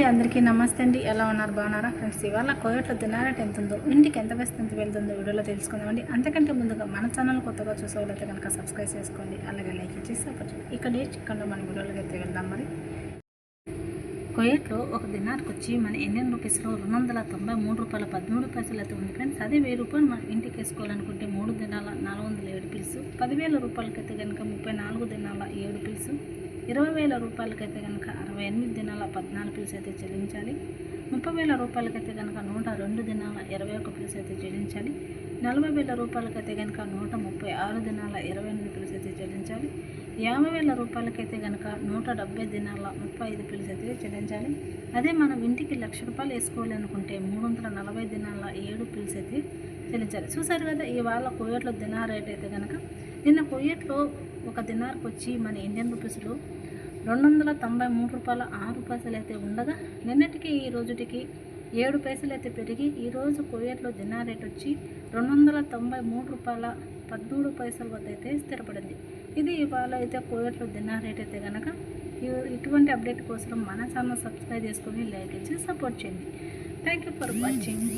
అండి అందరికీ నమస్తే అండి. ఎలా ఉన్నారు? బాగున్నారా? ఫ్రెండ్స్ ఇవాళ కోయట్లో తినారంటే ఎంత ఉందో ఇంటికి ఎంత వేస్తే ఎంత వెళ్తుందో వీడియోలో తెలుసుకుందామండి. అంతకంటే ముందుగా మన ఛానల్ కొత్తగా చూసేవాళ్ళైతే కనుక సబ్స్క్రైబ్ చేసుకోండి అలాగే లైక్ చేసి సపోర్ట్ ఇక్కడ ఏ చికెన్లో మన వీడియోలోకి అయితే వెళ్దాం మరి. కోయట్లో ఒక దినానికి వచ్చి మన ఇండియన్ రూపీస్లో రెండు వందల తొంభై మూడు రూపాయల పదమూడు పైసలు అయితే ఉంది ఫ్రెండ్స్. అదే వెయ్యి రూపాయలు మనం ఇంటికి వేసుకోవాలనుకుంటే మూడు దినాల నాలుగు వందల ఏడు పీసు పదివేల రూపాయలకైతే కనుక ముప్పై నాలుగు దినాల ఇరవై వేల రూపాయలకైతే కనుక అరవై ఎనిమిది దినాల పద్నాలుగు పిలుసు అయితే చెల్లించాలి. ముప్పై వేల రూపాయలకైతే కనుక నూట రెండు దినాల ఇరవై ఒక పిలుసు అయితే చెల్లించాలి. నలభై వేల రూపాయలకైతే కనుక నూట ముప్పై ఆరు దినాల ఇరవై ఎనిమిది పిలుసు అయితే చెల్లించాలి. యాభై వేల రూపాయలకైతే కనుక నూట డెబ్బై దినాల ముప్పై ఐదు పిలుసు అయితే చెల్లించాలి. అదే మనం ఇంటికి లక్ష రూపాయలు వేసుకోవాలనుకుంటే మూడు వందల నలభై దినాల ఏడు పిలుసు అయితే చెల్లించాలి చూసారు కదా ఇవాళ కువైట్లో దినార్ రేట్ అయితే కనుక నిన్న కువైట్లో ఒక దినార్కి వచ్చి మన ఇండియన్ రూపీస్లో రెండు వందల తొంభై మూడు రూపాయల ఆరు పైసలు అయితే ఉండగా నిన్నటికి ఈ రోజుటికి ఏడు పైసలు అయితే పెరిగి ఈరోజు కువైట్లో దినార్ రేట్ వచ్చి రెండు వందల తొంభై మూడు రూపాయల పదమూడు పైసల వద్ద అయితే స్థిరపడింది. ఇది ఇవాళ అయితే కువైట్లో దినార్ రేట్ అయితే కనుక ఇటువంటి అప్డేట్ కోసం మన ఛానల్ సబ్స్క్రైబ్ చేసుకొని లైక్ ఇచ్చి సపోర్ట్ చేయండి. Thank you for watching.